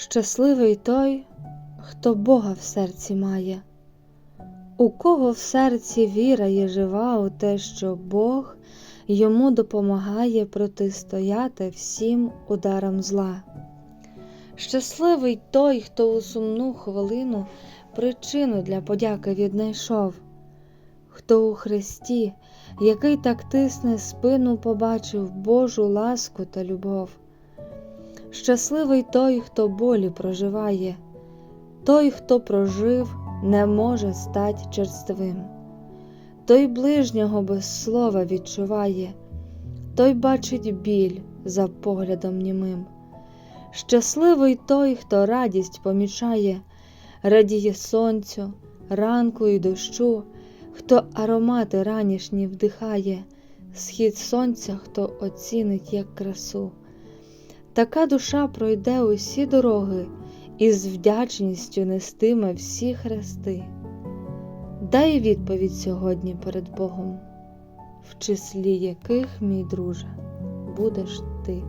Щасливий той, хто Бога в серці має, у кого в серці віра є жива у те, що Бог йому допомагає протистояти всім ударам зла. Щасливий той, хто у сумну хвилину причину для подяки віднайшов, хто у Христі, який так тисне спину, побачив Божу ласку та любов. Щасливий той, хто болі проживає, той, хто прожив, не може стать черствим, той ближнього без слова відчуває, той бачить біль за поглядом німим. Щасливий той, хто радість помічає, радіє сонцю, ранку і дощу, хто аромати ранішні вдихає, схід сонця, хто оцінить як красу. Така душа пройде усі дороги і з вдячністю нестиме всі хрести. Дай відповідь сьогодні перед Богом, в числі яких, мій друже, будеш ти.